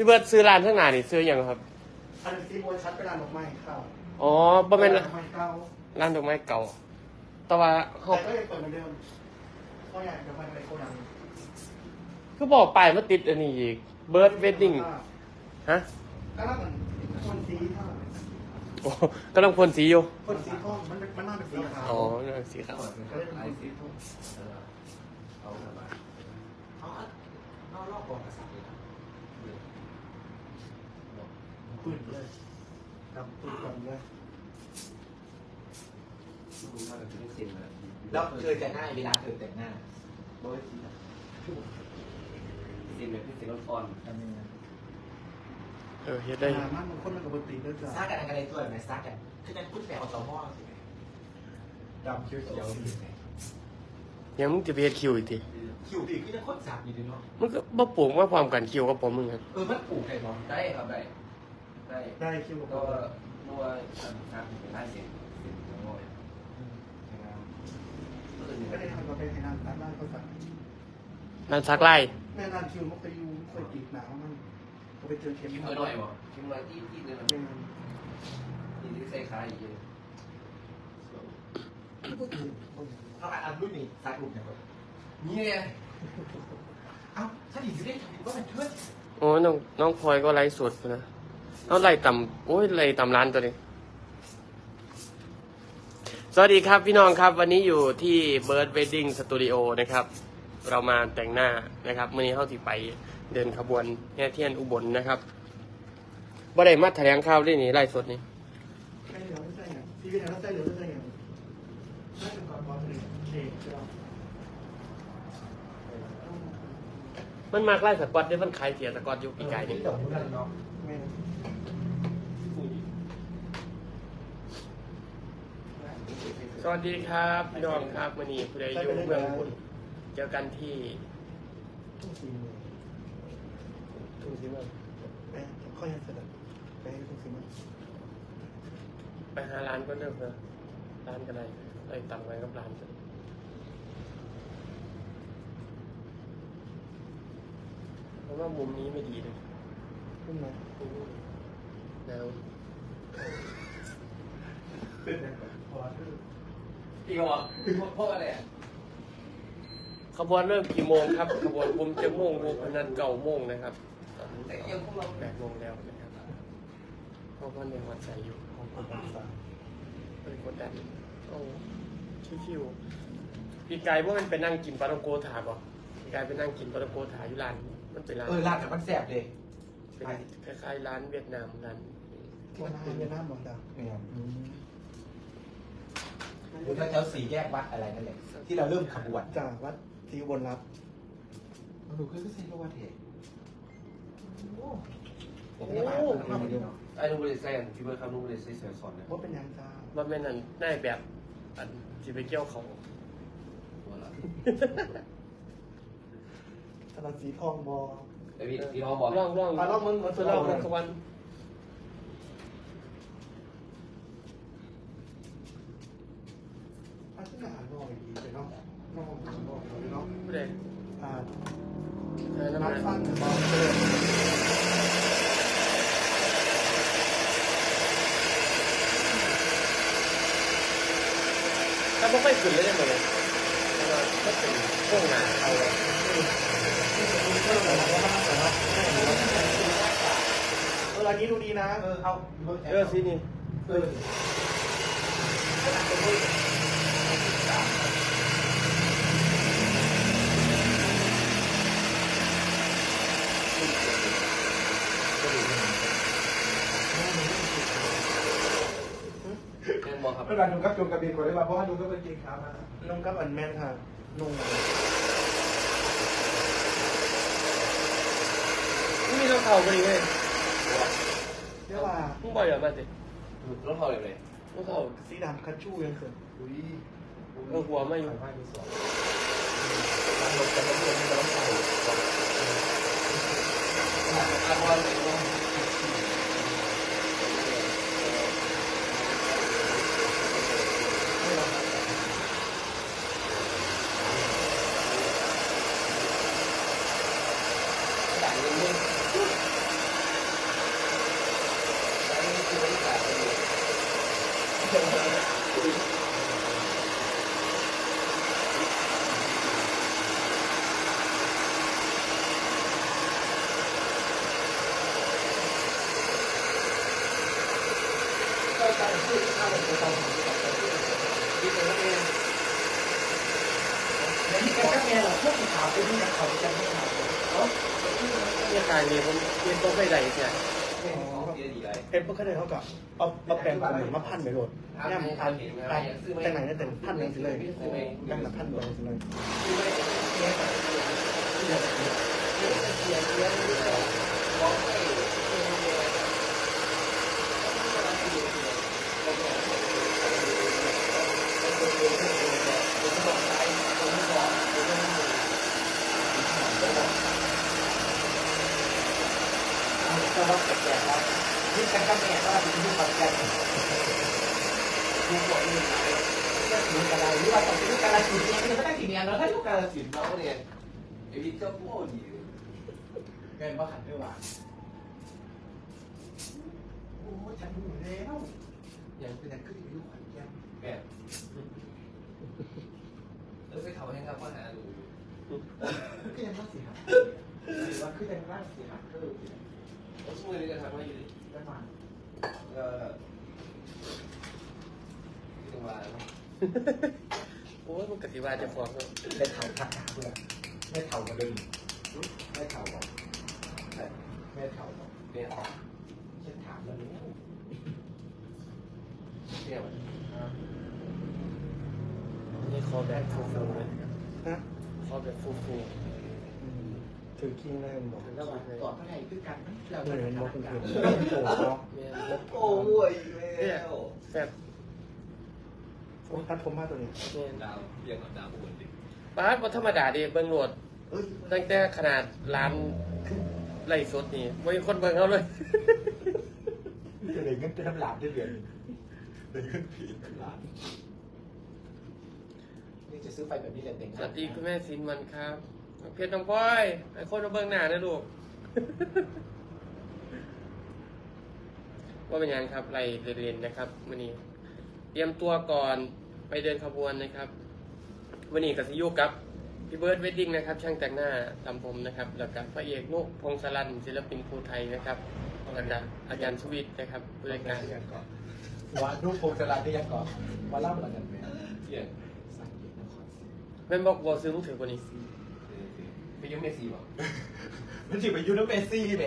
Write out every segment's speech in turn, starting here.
พี่เบิร์ดซื้อร้านข้างหน้านี่ซื้ออยังครับ อันนี้ซีโบชัดไปร้านดอกไม้เข้าอ๋อบ่แม่นร้านดอกไม้เก่าร้านดอกไม้เก่า แต่ว่าเขาแต่ก็ยังเปิดเหมือนเดิมก็อยากดอกไม้ในโกดังคือบอกไปายมาติดอันนี้อีก เบิร์ดเวดดิ้งฮะก็น่าเหมือนคนสีเท่าไหร่โอ้กำลังพ่นสีอยู่ คนสีทองมันเป็นมันน่าเป็นสีขาวอ๋อนี่มันสีขาวก็เลยเป็นคนสีทองเอาละบาทเอาเอารอบกองกระสับเลยครับ ปืนเลยกับปืนก่อนเลยดูมาเป็นเส้นเลยแล้วเธอแต่งหน้าเวลาเธอแต่งหน้าโดยที่เส้นแบบที่เส้นอ่อนเออเฮ็ดได้หนามันมันคนมันกับปกติด้วยจ้ะๆซักกันอะไรตัวไหนซักกันคือการพูดแบบออโตมอสิดำเขียวๆนี่ไงยังมึงจะไปเฮ็ดคิวอีกทีคิวดีคือจะค้นสาบอยู่ดีเนาะมันก็บ่ปลูกมาพร้อมกันคิวกับผมมึงครับเออมันปลูกได้หรอได้ครับได้ ได้ได้คิวก็นัวซักเป็นได้เส้นเส้นทั้งหมดก็ได้ทำกับเป็นในนานตามร้านเขาสั่งร้านซักไล่แม่นานคิวมันไปยูเคยติดหนาวมันก็ไปเจอเข็มคิมหน่อยบ่คิมหน่อยที่ที่เลยเป็นนี่ที่ใส่ขาอยู่พูดถึงคนเอาอันรุ่นนี้ซักรูปเนี่ยนี่ไงเอ้าถ้าดีสิได้ก็เป็นเพื่อนโอ้น้องน้องพลอยก็ไล่สดนะ เอาไล่ต่ำโอ้ยไล่ต่ำร้านตัวนี้ สวัสดีครับพี่น้องครับ วันนี้อยู่ที่ Bird Wedding Studio นะครับ เรามาแต่งหน้านะครับมื่อนี้เข้าที่ไปเดินขบวนแห่เทียนอุบลนะครับบ่ได้มาแถลงข่าวด้วยนี่ไล่สดนี่ ใช่เหรอไม่ใช่ไงพี่เป็นอะไรใช่หรอไม่ใช่ไงน่าจะก่อนบอลเลยเอกใช่ไหม มันมากไล่สกอตได้มันขายเสียสกอตอยู่ปีกายนี่สวัสดีครับพี่น้องครับมื่อนี้ผู้ใดอยู่เมืองอุบลเจอกันที่ทุ่งสีมือทุ่งศรีเมืองไปค่อยให้เสร็จไปทุ่งสีมือไปหาร้านก็เลิกนะร้านกันไรไล่ต่ำไว้กับร้านกัน เพราะว่ามุมนี้ไม่ดีเลยขึ้นมาแล้วพอที่พี่ก็บอกเพราะอะไรอะขบวนเริ่มกี่โมงครับ ขบวนผมจะโมงวงพนันเก่าโมงนะครับตอนนี้แต่ยังพวกเราแปดโมงแล้วนะครับเพราะว่าในวัดใส่อยู่ของคนภาษาเป็นกดดันโอ้ชิวๆพี่กายว่ามันไปนั่งกินปลาตองโกถาบ่พี่กายไปนั่งกินปลาตองโกถาอยู่ร้าน มันเป็นร้านเออร้านกับมันแสบเลยเป็นคล้ายๆร้านเวียดนามร้านที่มันเป็นเวียดนามหมดอะเนี่ยอยู่แถวๆสี่แยกวัดอะไรนั่นแหละที่เราเริ่มขบวนจากวัดศรีอุบลรัตน์มันดูคือเส้นวัดเหตุโอ้เนี่ยมาทำมาดีเนาะไอ้นุบริเซนพี่เบิร์ดครับนุบริเซนสอนเนี่ยว่าเป็นยังจ้าว่าแม่นั่นได้แบบอันที่ไปเกี่ยวเขาตัวละส ลัดสีทองบอไอ้พี่พี่น้องบอกล่องล่องอะลองมึงมาทดลล่อองงเลยสวรรค์อาชีพอาหารนอกอีกทีเนาะนอกนอกเนาะผู้ใดอ่าเออน้ำนัมัดนฟันบอลเตอร์ถ้าไม่ค่อยขึ้นเลยได้ไหม เลยก็เป็นพวกงานเอาเลยเอออันนี้ดูดีนะ เออเอาเออสินี่เออ ยังบอกครับ เวลาดูกับจุงกระเบียนก่อนได้ป่ะเพราะว่าดูก็เป็นจริงครับนุ่งกับอันแมนค่ะนุ่งเข่าพอดีเลยเรียกว่ามึงบ่อยเหรอมาสิรถเท่าไหร่เลยมึงเข่าสีดำคัชชูยังเกิดอุ้ยเออหัวไม่อยู่ขายที่สองร้านรถจะต้องเดินจะต้องใส่อาบอลเป็นว่าแล้ว ก็แม่หรอพวกสีขาวเป็นนี่นะเขาจะไม่ขาวเนี่ยกายนี่ผมเรียนต้องไปไหนเนี่ยเป็นพวกคะแนนเท่ากับเอาเอาแปลงกลุ่มเหมือนมาพันไปโหลดย่ำพันพันแต่ไหนเนี่ยแต่พันหนึ่งสิเลยแบ่งละพันเดียวสิเลย ก็ว่าแก่ๆแล้วนี่แกก็แม่ก็เป็นลูกของแกลูกของนี่จะถึงอะไรหรือว่าต้องเป็นลูกกาลสินเนี่ยไม่ได้กี่เนียนแล้วถ้าลูกกาลสินเราเนี่ยไอ้พี่เจ้าพ่อดีเงินว่าขันด้วยว่าโอ้ฉันหูแล้วยังเป็นอย่างขึ้นไปลูกขวัญแก้มแม่แล้วไปเขาให้ครับว่าหาดูก็ยังว่าสิหักหรือว่าคือยังว่าสิหักก็เล ยแล้วช่วยนี่จะทำให้ยู่ได้มาก็ที่จังหวัดโอ้ยมึงกติว่าจะฟ้องเลยได้เข่าทักหาเพื่อนได้เข่ามาดึงได้เข่าบอกได้เข่าบอกเนี่ยฉันถามแล้วเนี่ยเนี่ยมันนี่คอแบบฟูฟูๆเลยฮะคอแบบฟูฟู ถือคิงเลยบอกๆแล้วว่าก่อนเท่าไหร่คือกันเราเหมือนบอกคุณกัเกินโอ้โหแม่นโอ้ยแล้วแฟบตัดผมมาตัวนี้ดาวเรียกดาวบุญดิป้าดบ่ธรรมดาดิเบิ่งโหลดตั้งแต่ขนาดร้านไล่สดนี่บ่มีคนเบิ่งเขาเลยจะได้เงินเป็นหลานได้เดือนได้เงินผีเป็นหลานนี่จะซื้อไฟแบบนี้เลยเต็งสวัสดีคุณแม่สินมันครับ เพชรน้องพลอยไอ้คนมาเบิ่งหน้านะลูกว่าเป็นยังครับไล่เรียนๆนะครับวันนี้ เตรียมตัวก่อนไปเดินขบวนนะครับวันนี้กับซิยุกับพี่เบิร์ดเวดดิ้งนะครับ ช่างแต่งหน้าทำผมนะครับ แล้วก็พระเอกนุกพงศรันศิลปินภูไทยนะครับแล้วก็อาจารย์ชวิตนะครับผู้จัดการว่าลูกโพสลาที่ยังก่อนมาเล่าอะไรกันไหมเที่ยงสังเกตนครศรีแม่นบอกบอกซื้อมือถือกว่านี้ไป ยุ่งเมสซี่ป่ะมันถือไปยูโนเมซี่แหม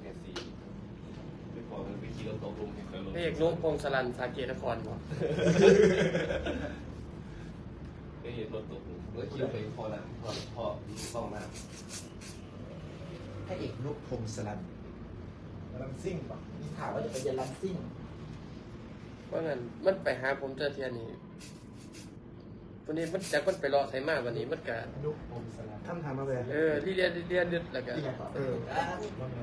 เมสซี่ไปขอมันไปขี่รถตกลงเห็นแล้วรถพระเอกนุกพงศรันสาเกตนครบอกไปเห็นรถตกลงแล้วขี่รถไปพอน้ำพอพอต้องน้พระเอกลูกพงศลันลันซิ่งป่ะมีข่าวว่าจะไปเรียนลันซิ่งเพราะงั้นมันไปหาผมเจอเทียนี่ วันนี้มันจากมันไปรอใส่มาวันนี้มันกะลูกพงศลันคำถามมาเลยเออที่เรียนที่เรียนเรียนแล้วก็ที่ยังก่อนเออ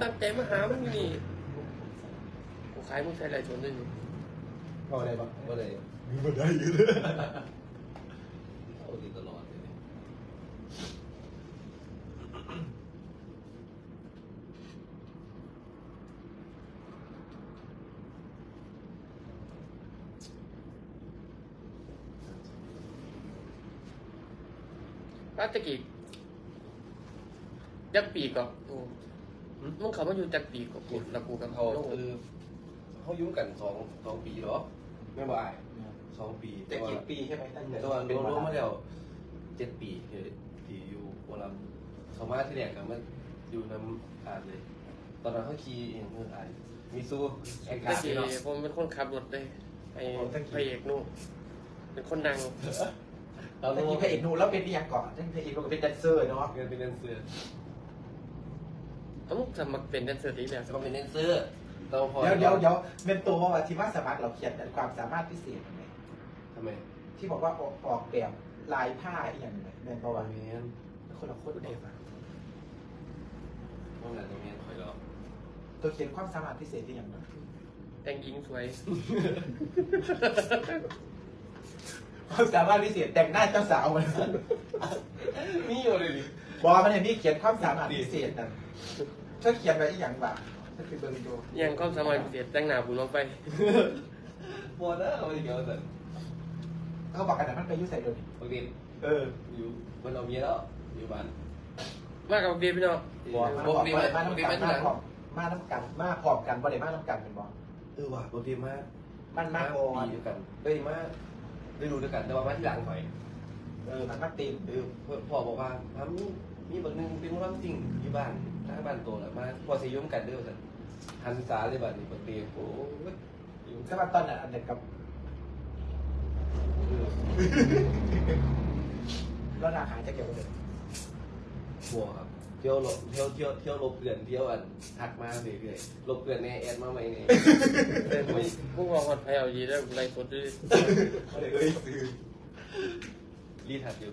ตั้งใจมาหามึงนี่กูขายมึงใช้ไรชนด้วยนี่เอาอะไรบ้างำก็เลยมีบันไดอยู่เลย เอาดีตลอดเลย ป้าตะกี้จักปีก่อนโอ้มึงเขามาอยู่จักปีก่อนกูแล้วกูกับเขาเขาคือเขายุ่งกันสองสองปีหรอไม่บ่ายสองปีแต่กี่ปีใช่ไหมตั้งแต่แต่ว่ารวมๆมาแล้วเจ็ดปีที่อยู่วอลัมเขามาที่แรกกันมันอยู่น้ำอาดเลย ตอนนั้นเขาขี่เองเมื่ออาดมีซูแอคตะการ์กี้เนาะผมเป็นคนขับรถเลยไอ้พระเอกนู่นเป็นคนดัง ตอนตะนี้กี้พระเอกนูแล้วเป็นยังก่อนนั่นพระเอกเราก็เป็นแดนเซอร์เนาะเงินเป็นเงินเสือต้องสมัครเป็นแดนเซอร์ดีแล้วจะมาเป็นแดนเซอร์เราพอเดี๋ยวเดี๋ยวเดี๋ยวเป็นตัวว่าที่ว่าสมัครเราเขียนความสามารถพิเศษไหมทำไมที่บอกว่าออกออกแบบลายผ้าอหย่างไรแมนประวัติแมนคนละคนเดียวห้องนั้นตรงนี้คอยรอตัวเขียนความสามารถพิเศษที่อย่างไรแต่งหญิงสวย ความสามารถพิเศษแต่งหน้าเจ้าสาวมันนี่อยู่เลยดิบอกมันเห็นนี่เขียนความสามารถพิเศษนั่นเธอเขียนไว้อีกอย่างบ้างนั่นคือเบอร์โดยังก็สมัยพิเศษแต่งหน้าบุญลงไปบอลนะเอาไปเกี่ยวกันเขาบอกกันแต่มันไปอยุ่ใส่เดียวนี้ปกติเออ อยู่มันเอาเมียแล้วอยู่บ้านมากับเบียร์พี่น้องบอกมาปบอกกติมามาน้ำปกติกัมานที่หลังมาน้ำกันมาพร้อมกันบ่ได้มาน้ำกันเป็นบ่เออว่ะปกติมามันมาก่อนปีด้วยกันเอ้ยมา ได้รู้ด้วยกันแต่ว่ามาที่หลังหน่อย เออมันมาตีนเออพ่อบอกว่าทำมีมีบางนึงเป็นความจริงอยู่บ้านถ้าบ้านโตแล้วมาพอสิยุ่มกันเด้อสันหันษาเลยบ้านนี้ปกติโอ้ยอยู่ก็มาตอนนั้นอันเด็กกับแล้วนาหาจะเกี่ยวกับเด็กบัวครับ เที่ยวลบเที่ยวเที่ยวเที่ยวลบเกลื่อนเที่ยวอันทักมาเรื่อยๆลบเกลื่อนในแอดมาใหม่นี่เป็นผู้ผู้ว่าคนไทยเอาดีแล้วไรสดด้วยเขาเลยเอ้ยซื้อรีทัดอยู่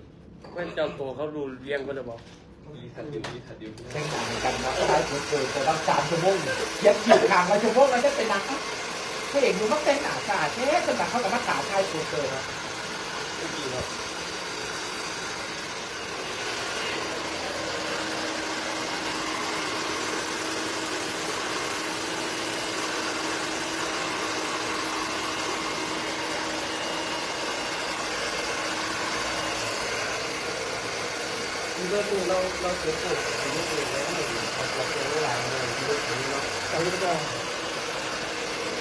ไม่เจ้าตัวเขาดูเลี้ยงก็จะบอกรีทัดอยู่รีทัดอยู่แต่งหนังกันนะท้ายเกิดแต่ต้องสามชั่วโมงเย็บอยู่กลางวันชั่วโมงแล้วจะเป็นหนังถ้าเอกดูมักแต่งหนาสาดแท้จนแบบเขากับมาขาท้ายตัวเกินนะไม่ดีเนาะ เมื่อตัวเราเราเกิดปวดถึงตัวแล้วเราเราเจอเวลาเลยที่เราถึงเราเอาลูกบอล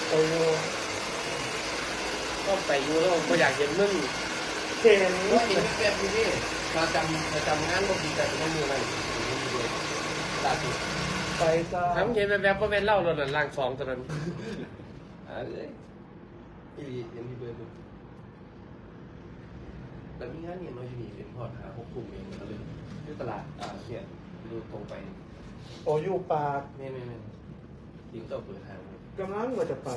โอ้ก็ไปอยู่แล้วก็อยากเห็นมึงเห็นก็เห็นแบบนี้มาจำมาจำงานก็ดีแต่ไม่มีอะไรไม่มีเลยล่าสุดไปจ้าทำเห็นแบบแบบว่าเป็นเล่าเราหนังล่างสองตอนนั้นอ่าเลยอีลีเห็นพี่เบิร์ดูแล้วมีงานเนี่ยเราอยู่นี่เป็นพอร์ตหาหกกลุ่มเองมาเลย ที่ตลาดอ่าเนี่ยดูตรงไปโออยู่ปากไม่ไม่ไม่ยิงเจ้าเปิดทางกำลังว่าจะไป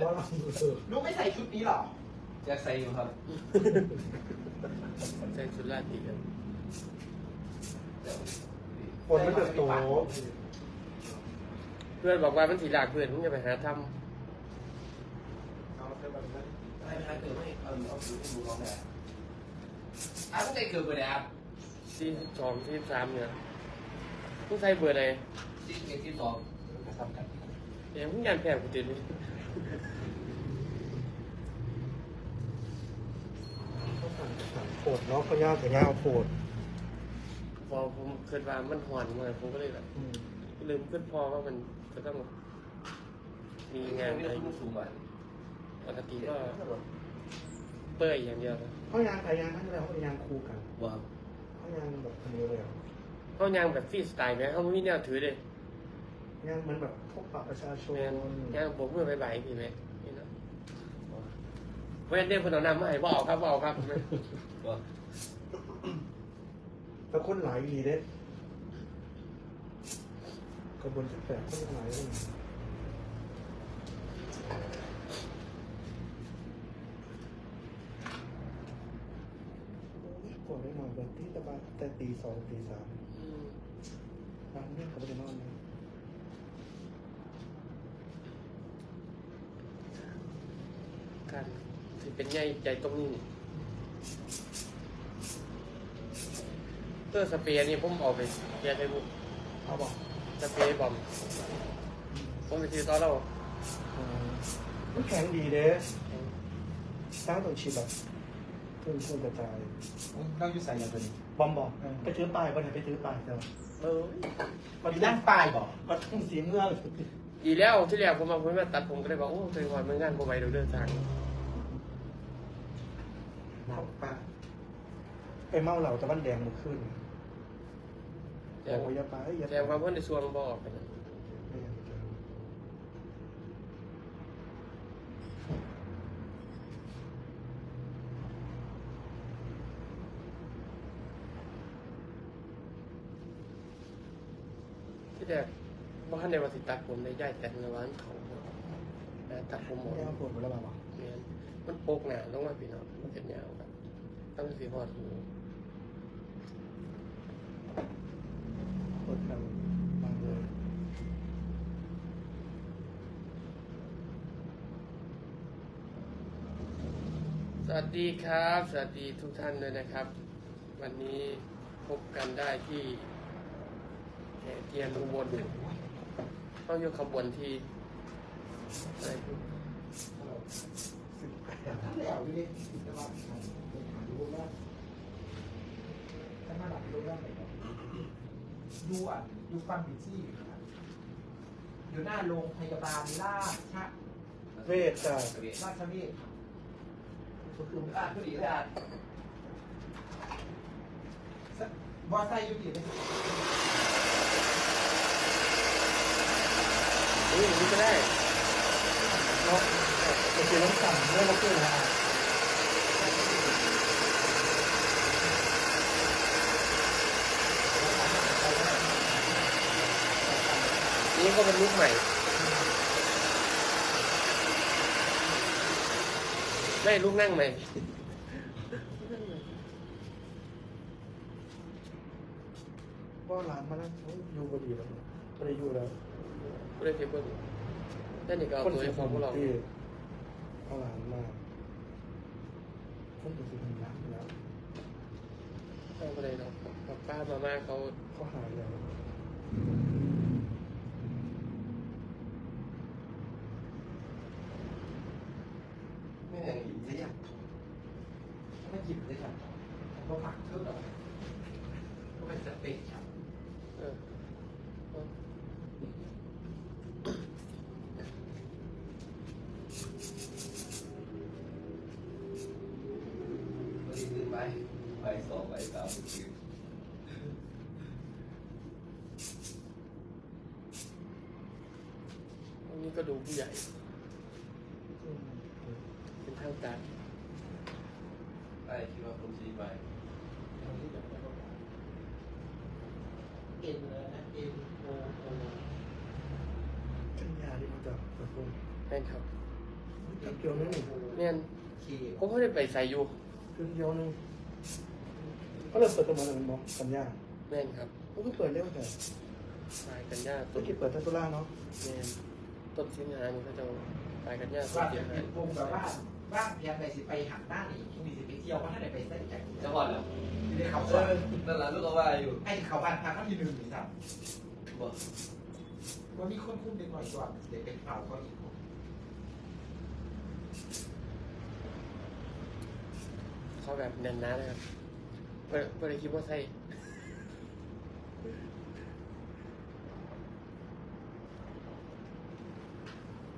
บ้าเออลูกไม่ใส่ชุดนี้หรออยากใส่อยู่ครับใส่ชุดราตรีกันเดี๋ยวคนไม่จะโตเพื่อนบอกว่ามันถีหลากเพื่อนมึงจะไปหาทเอาเสื้อแบบนั้นให้ให้เกิดไม่เอาเอาดูให้ดูน้องแดดอะต้องใจเกิดเปิดแอปำที่ สองที่สามเนี่ยมึงใส่เบอร์อะไรที่เกที่สองจะทำกันเดี๋ยวมึงยันแผลกูติดเลยโผดเนาะเขายากแต่ยากโผดพอผมเคยว่ามันหอนมาผมก็เลยแบบอืมลืมขึ้นพอว่ามันจะต้องมีมีงางานนอะไรไม่ต้องสูงมาปกติก็เปื่อยอย่างเดียวนะเขายางแต่ยางทั้งแล้วเขายางคู่กันว่า เขายางแบบคนนี้เลยอะเขายางแบบฟรีสไตล์ไหมเขาไม่มีแนวถือเลยยางเหมือนแบบพบปะประชาชนแม่นยางผมเมื่อใบๆพี่ไหมนี่นะเว้นเด้คนเอานำมาให้บ่เอาครับบ่เอาครับว่าแต่คนหลายดีเด้กระบวนสิบแปดคนหลายเลย กว่าได้นอนแบบที่ตะบันแต่ตีสองตีสามอืมบางเรื่องเขาไม่ได้นอนเลยการที่เป็นใหญ่ใจตรงนี้นี่เตอร์สเปียร์นี่ผมเอาไปแยกให้บุกเขาบอกสเปียร์บอมผมไปซื้อตอนเราอ่ามันแข็งดีเด้สร้างตรงชีแบ บพุ่งพุ่งกระจายเราอยู่ใส่ยางตัวนี้บอมบอกไปถือป้ายไปไหนไปถือป้ายเจ้าเออมีนั่งป้ายบอกมันทุ่งสีเมืองดีแล้วที่แรกผมมาผมมาตัดผมก็เลยบอกโอ้ถึงวันมันงานผมไปเดินทางนั่งป้าไปเมาเหล่าตะวันแดงมาขึ้นแต่โอ้ยอย่าไปอย่าไปแต่ความเพื่อนในส่วนบอกไปนะ ไม่อยากเจอ ที่ แรกบ้านในวันสิตัดผมในย่ายแต่งในวันเขาแต่ตัดผมหมดแก้วปวดหมดแล้วบ้างเนี่ยมันโปกหนาลงมาพี่น้องมันเป็นยาวครับตั้งสีหอดหูปวดแบบบางเลยสวัสดีครับ สวัสดีทุกท่านเลยนะครับ วันนี้พบกันได้ที่ เทียนอุบลต้องยกขบวนที่อะไรท่านแล้วอยู่ดิแต่ว่าดูแล้วท่านมาหลับดูแล้วไหนดูอะดูฟังบิซี่อยู่หน้าโรงพยาบาลราชเวทจ้ะราชเวชก็คืออะคือดีเลยอะบอไซค์อยู่ ที่ไหนนี่นี่ก็ได้เนาะโอเคต้องสั่งเรื่องมาเกินนะนี่ก็เป็นลูกใหม่ไม่ลูกนั่งใหม่ว่าร้านมาแล้วอยู่พอดีแล้วไม่ได้อยู่แล้ว ไม่ได้เก็บเบิ้งแต่นี่ก็เอาคนตัวสุไอ้ดของพวกเราที่เอาร้านมาคนสุดสุดร้านแล้วเอาไปเลยเนาะกับป้ามาม่าเขาเขาหายแล้วไม่อย่างหินใช่ยังไม่หยิบเลยครับก็ผักเท่าไหร่ก็เป็นสเต็กครับ เออเออ วันนี้ตื่นไปไปสองไปสามตื่น อันนี้ก็ดูผู้ใหญ่ เป็นทางการ ไปคิดว่าคนชีไป เอ็นเลยนะเอ็นโอโอ กันยาที่มันจะเปิดพุ่ง แม่นครับเกี่ยวนึงเนี่ยเคผมก็ได้ไปใส่อยู่คือเกี่ยวนึงก็เลยเปิดตัวมาหนึ่งบอกกันยาแม่นครับก็คือเปิดเร็วแต่ปลายกันยาตะต้นกี้เปิดทัตุล่าเนาะแม่นต้นสิงหานี่เขาจะปลายกันยาต้ว่านเสีจะยหาเป็ยนวงแบบว่าว่างเพียงไปสิไปหันหน้านี่ช่วงนี้สิไปเที่ยวว่าถ้าไหนไปเส้นแข่งจะพอดแล้วไม่ได้เขาเอว่าอนั่นแหละลูกก็ว่าอยู่ไอ้เขาบ้านพักเขาที่หนึ่งนี่ครับบอก ว่ามีคนคุ้มเด็กหน่อยก่อนเดี๋ยวเป็นเป่าเขาอีกเขาแบบแน่นหนานะครับเปิดเปิดคิดว่าใส่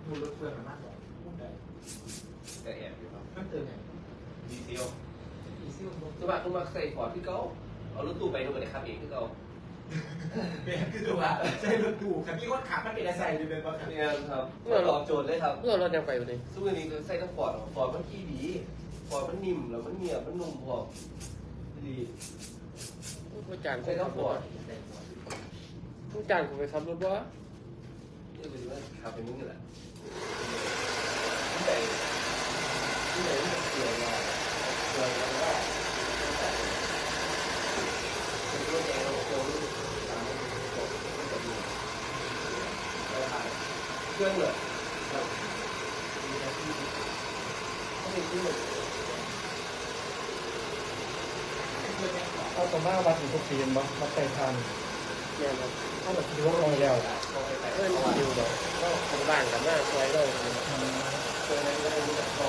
มูลรถเฟื่องมากกว่าคุ้มได้แต่แอบอยู่ครับมันเติมไงดีเซลอีซิ่วลงสมัครคุณมาใส่ฟอร์ดที่เขาเอารถตู้ไปดูกันนะครับเองที่เขา เบียคือว่าใช่รถตู้ครับพี่คนขับมันเป็นอะไรอยู่เป็นปะครับเนี่ยครับตอบโจทย์เลยครับเพื่อรถยังไปอยู่เลยซึ่งอันนี้ก็ใส่ทั้งฟอร์ดฟอร์ดมันขี้ดีฟอร์ดมันนิ่มแล้วมันเหนียวมันนุ่มพอดีผู้จางใส่ทั้งฟอร์ดผู้จางผมไปขับรถว่านี่เป็นว่าขับเป็นมึงนี่แหละที่ไหนที่ไหนที่เกี่ยวมาเกี่ยวมาว่าเป็นรถแอร์เราเกี่ยวรู้ตามมันจบมันจะดีเราถ่ายเค รื่องเลยครับมีหน้าที่ต้องมีที่หนึ่งเอาสมมาวัดถึงทุกปีนบ่มาแต่งทานแม่นครับถ้าแบบดูว่าลงแล้วเพื่อนอยู่เดี๋ยวก็ทำบ้านกับหน้าซอยเราเคยนั้นก็ได้รู้จักต่อ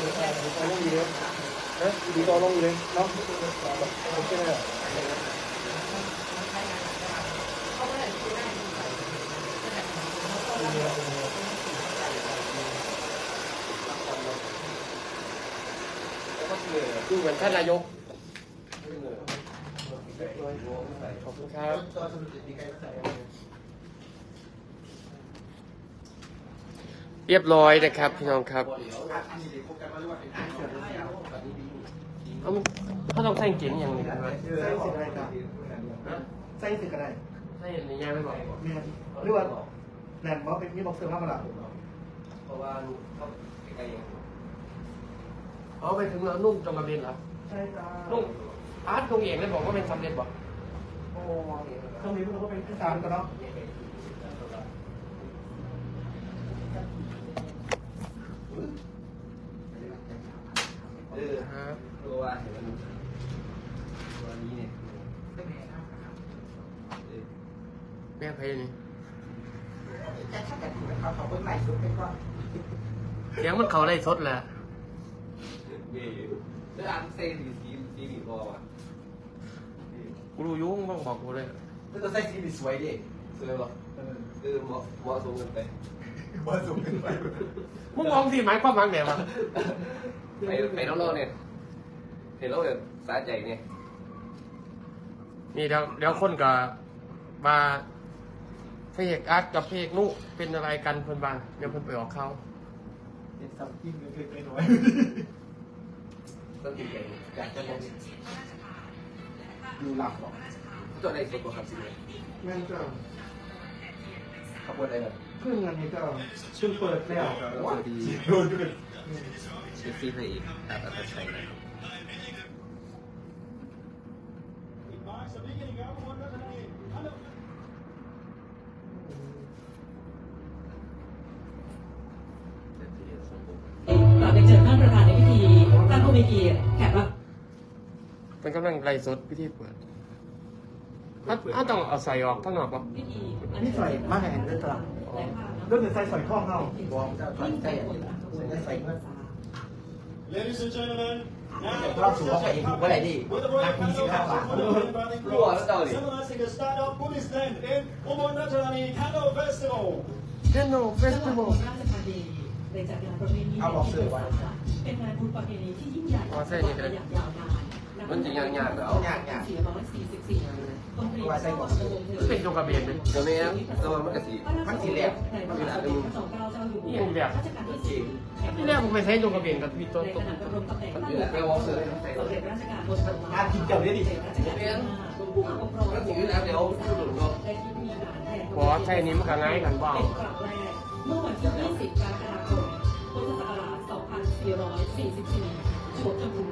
ดูต่อลงอยู่เลย นะดูต่อลงเลยเนาะโอเคเลยดูเหมือนท่านนายก ขอบคุณครับเรียบร้อยนะครับ พี่น้องครับ เดี๋ยวพบกันว่าเรียกว่าเป็นอันเกิดแล้วแบบนี้ดีจริงเอามันเขาต้องใส่กางเกงอย่างนี้กันไหมใส่สิอะไรกันใส่สิอะไรใส่ในย่างไม่บอกแม่นหรือว่าแนนบอกเป็นมีบอกเสื้อผ้ามาละเพราะว่าเขาใกล้ๆยังเอาไปถึงแล้วนุ่งจงกระเบนเหรอใช่จ้านุ่งอาร์ตนุ่งเองเลยบอกว่าเป็นสำเร็จบอกโอ้ตรงนี้มันก็เป็นที่สามกันเนาะเออครับตั วว่าเห็นมันตัวนี้เนี่ยแม่ใครนี่แต่ถ้าเกิดถูกเขาเขาเพิ่งไหลสุดเป็นก้อนเสียงมันเขาได้สดแหละเย่แล้วอันเซสีสีสีหนีพอว่ะกูรู้อยุ่งบ้างบอกกูเลยแล้วตัวใส่สีสวยดิสวยป่ะเออเหมาะเหมาะสมกันไปว่าสูงขึ้นไปมึงมองสิหมายความว่าไงวะไปไปน้องๆเนี่ย เห็นแล้วแบบสะใจเนี่ยนี่เดี๋ยวเดี๋ยวคนกับมาพระเอกอาร์ตกับพระเอกนุเป็นอะไรกันเพิ่นบ้างเดี๋ยวเพิ่นไปออกเขาเป็นซับกิ้งเล็กๆน้อยต้องติดใจอยากจะลงดูหลับหรอตัวไหนสดกว่าครับสิเนี่ยๆแม่นจ้าขบวนอะไรแบบเพิ่งอันนี้ก็เพิ่งเปิดแล้วว่าดีโดนจุด เซฟซี่ให้อีกครับอัตชัยนะ ก่อนจะเชิญท่านประธานในพิธีท่านผู้มีเกียรติแขกรับเป็นกำลังไล่สดพิธีเปิดถ้าถ้าต้องเอาใส่ออกข้างนอกปะพิธีนี่ใส่มาแห่งด้วยตลาดเรื่องใส่ใส่ข้องเข้าบอกจะใส่ใส่ใส่ใส่เงิน Ladies and gentlemen, now เราสูงว่าใส่ถูกว่าไหนดิ with the นั royal กมีสิบห้า council บาท for the Burning Cross, symbolizing the start of Buddhist land in Ubon Ratchanani Candle Festival. เทนโนเฟสจังหติวัดวัลราชธานีได้จัดงานประเพณีเป็นงานบุญประเพณีที่ยิ่งใหญ่อย่างยาวนานมันจริงยังยากแล้วยากยาก444คนเรียนเป็นโยกระเบนเลยเดี๋ยวนี้ตัวมันกระสีมันสีแหลมมันสีแหลมส องเก้าเจ้าอยู่หัวรัชกาลที่สี่ที่แรกผมไปใช้โยกระเบนกับพี่ต้นต้นณะดำรงงมันอยู่แล้วอลเซอร์ใส่สมเด็จราชการบนงานกินเจ้าเนี่ยดิราชการที่ห้าผู้ปกครองแล้วถึงแล้วเดี๋ยวหลุดก็ขอใช้นี้มันก็ง่ายกันบ้างตั้งแรกเมื่อวันที่ 20 กรกฎาคมพุทธศักราช 2444จวบจนถึงปั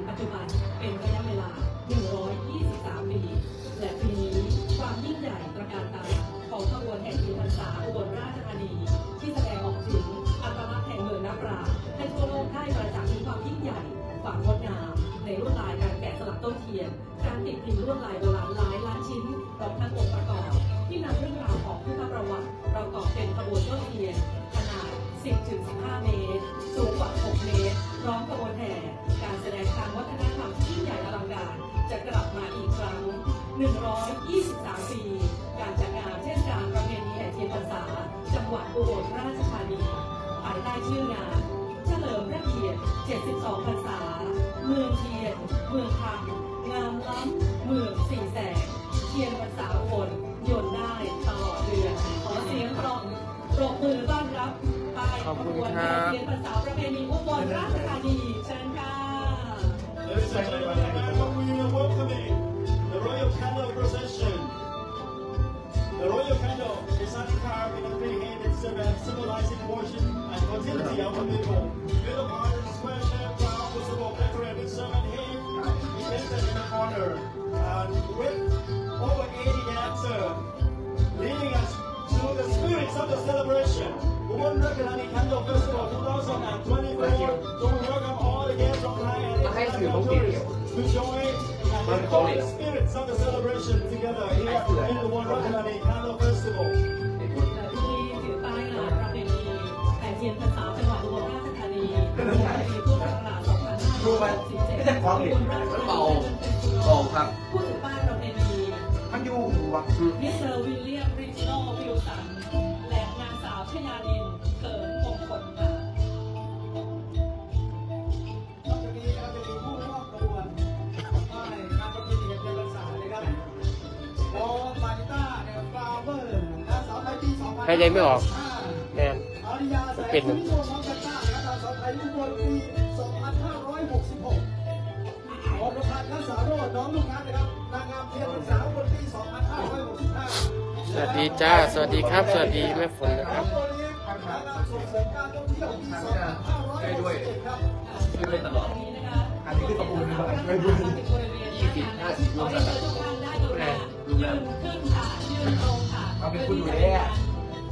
จจุบันเป็น and with over 80 dancers, leading us to the spirits of the celebration. One Rakanani Candle Festival 2024. So we welcome all the guests from Thai and international tourists to join and enjoy the spirits of the celebration together here in the One Rakanani Candle Festival. ที่ถือป้ายงานประเพณีแห่เทียนพรรษาจังหวัดอุบลราชธานีปีพุทธศักราช2567อุบลราชธานีเบาเบาครับผู้ถือป้ายประเพณีมันอยู่หัวมิสเตอร์วิลเลียมริชโนวิลสันและนางสาวชยานินเขิน ปี2025ใครใจไม่ออกแมนอาริยาแสงเป็นสุริโยน้องกันต้านะครับนางสาวไทยอุบลปี2566ขอรบสวัสดีจ้า สวัสดีครับ สวัสดีแม่ฝนนะครับได้ด้วยได้ด้วยตลอดอันนี้คือตะปูนเลยไม่ดูยี่สิบห้าสิบรวมกันยืนขึ้นค่ะยืนตรงค่ะเอาเป็นคุณดูแล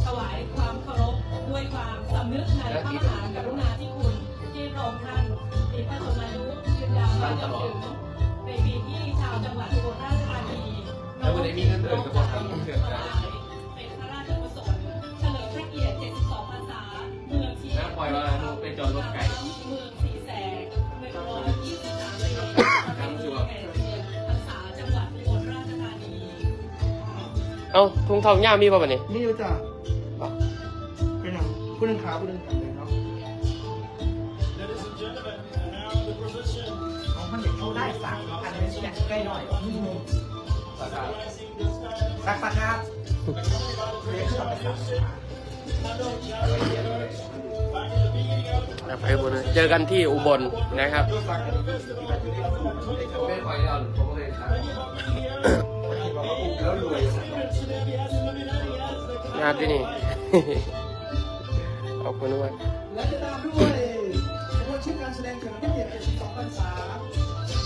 ถวายความเคารพด้วยความสำนึกในพระมหากรุณาธิคุณที่พระองค์ท่านมีพระชนมายุยืนยาวมาจนถึงในปีที่ชาวจังหวัดอุบลราชธานีแล้ววันนี้มีเงินเดือนก็บอกทำเดือนนะเป็นพระราชกุศลเฉลิมพระเกียรติ 72 พรรษาเมืองที่น้าปล่อยว่าหนูไปจอดรถไก่เมืองสีแสง123ปีพรรษาจังหวัดอุบลราชธานีเอ้าทุ่งทองย่ามีป่ะวันนี้นี่อยู่จ้ะเป็นอย่าง ผู้หนึ่งขาผู้หนึ่งขาเลยเนาะ Ladies and gentlemen, and now the procession เอามันเด็กเข้าได้สั่งอันนี้เนี่ยใกล้หน่อยนี่มุม symbolizing the stars สักปะครับ and เรียกสักปะครับ back in the beginning of แบบไปอุบลเจอกันที่อุบลนะครับไม่ปล่อยแล้วผมก็เลยทำแล้วรวยงานที่นี่ ขอบคุณมากและจะตามด้วยขบวนชื่อการแสดงเฉลิมพระเกียรติ72พรรษา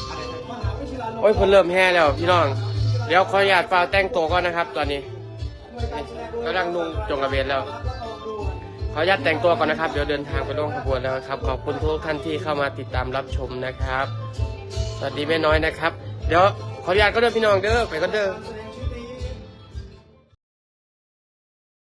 อะไรนะมหาวิทยาลัยโอ้ยเพิ่นเริ่มแห่แล้วพี่น้อง เดี๋ยวขออนุญาตฟ้าวแต่งตัวก่อนนะครับ ตอนนี้หน่วยการแสดงโดยกำลังนุ่งจงกระเบนแล้วรับและออกด่วนขออนุญาตแต่งตัวก่อนนะครับ เดี๋ยวเดินทางไปร่วมขบวนแล้วครับ ขอบคุณทุกท่านที่เข้ามาติดตามรับชมนะครับ สวัสดีแม่น้อยนะครับ เดี๋ยวขออนุญาตก็เด้อพี่น้องเด้อไปก็เด้อการแสด